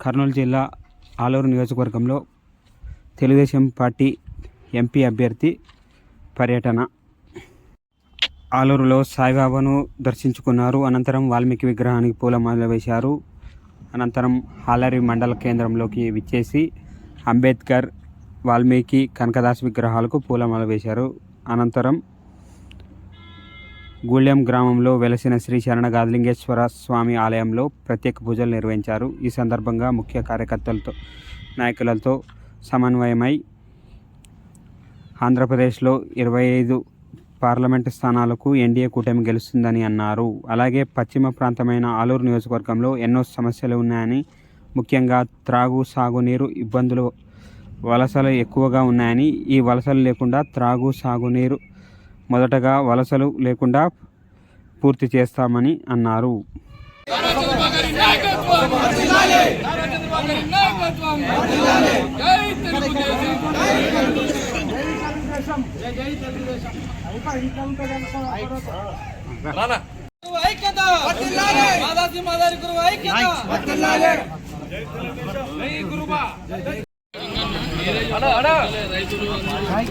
కర్నూలు జిల్లా ఆలూరు నియోజకవర్గంలో Telugu Desam party MP అభ్యర్థి పర్యటన. ఆలూరులో సాయిబాబాను దర్శించుకున్నారు. అనంతరం వాల్మీకి విగ్రహానికి పూలమాల వేశారు. అనంతరం హాలరి మండల కేంద్రంలోకి విచ్చేసి అంబేద్కర్ వాల్మీకి కనకదాస్ విగ్రహాలకు పూలమాల వేశారు. అనంతరం గూళ్యం గ్రామంలో వెలసిన శ్రీ శరణ గాదలింగేశ్వర స్వామి ఆలయంలో ప్రత్యేక పూజలు నిర్వహించారు. ఈ సందర్భంగా ముఖ్య కార్యకర్తలతో నాయకులతో సమన్వయమై ఆంధ్రప్రదేశ్లో ఇరవై ఐదు పార్లమెంటు స్థానాలకు ఎన్డీఏ కూటమి గెలుస్తుందని అన్నారు. అలాగే పశ్చిమ ప్రాంతమైన ఆలూరు నియోజకవర్గంలో ఎన్నో సమస్యలు ఉన్నాయని ముఖ్యంగా త్రాగు సాగునీరు ఇబ్బందులు వలసలు ఎక్కువగా ఉన్నాయని ఈ వలసలు లేకుండా త్రాగు సాగునీరు మొదటగా వలసలు లేకుండా పూర్తి చేస్తామని అన్నారు. జై